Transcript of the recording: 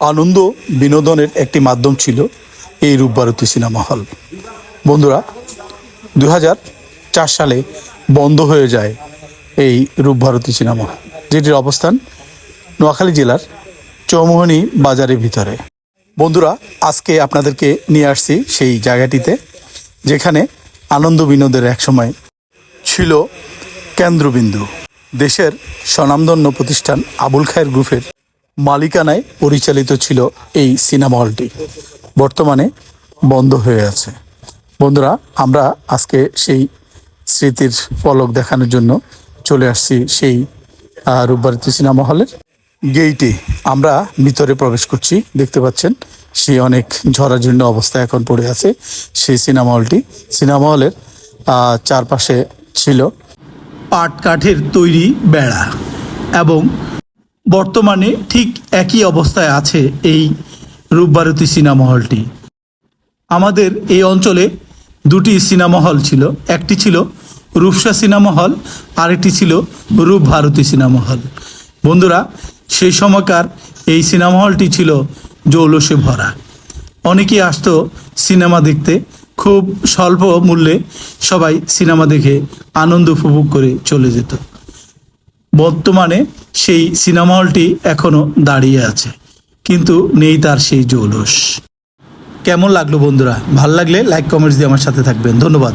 আনন্দ বিনোদনের একটি মাধ্যম ছিল এই রূপভারতী সিনেমা হল। বন্ধুরা দু চার সালে বন্ধ হয়ে যায় এই রূপভারতী সিনেমা হল, যেটির অবস্থান নোয়াখালী জেলার চৌমোহনী বাজারের ভিতরে। বন্ধুরা, আজকে আপনাদেরকে নিয়ে আসছি সেই জায়গাটিতে, যেখানে আনন্দ বিনোদের একসময় ছিল কেন্দ্রবিন্দু। দেশের স্বনামধন্য প্রতিষ্ঠান আবুল খায়ের গ্রুপের মালিকানায় পরিচালিত ছিল এই সিনেমা হলটি। বর্তমানে বন্ধ হয়ে আছে। বন্ধুরা, আমরা আজকে সেই স্মৃতির পলক দেখানোর জন্য চলে আসছি সেই রূপভারতী সিনেমা হলের গেইটে। আমরা ভিতরে প্রবেশ করছি, দেখতে পাচ্ছেন সে অনেক ঝরাজীর্ণ অবস্থায় এখন পড়ে আছে সেই সিনেমা হলটি। সিনেমা হলের চারপাশে ছিল পাট কাঠের তৈরি বেড়া এবং বর্তমানে ঠিক একই অবস্থায় আছে এই রূপভারতী সিনেমা হলটি। আমাদের এই অঞ্চলে দুটি সিনেমা হল ছিল। একটি ছিল রূপসা সিনেমা হল, আরেকটি ছিল রূপ ভারতী সিনেমা হল। বন্ধুরা, সেই সময়কার এই সিনেমা হলটি ছিল জৌলসে ভরা। অনেকেই আসতো সিনেমা দেখতে। খুব স্বল্প মূল্যে সবাই সিনেমা দেখে আনন্দ উপভোগ করে চলে যেত। বর্তমানে সেই সিনেমা হলটি এখনও দাঁড়িয়ে আছে, কিন্তু নেই তার সেই জৌলস। কেমন লাগল বন্ধুরা? ভালো লাগলে লাইক কমেন্টস দিয়ে আমার সাথে থাকবেন। ধন্যবাদ।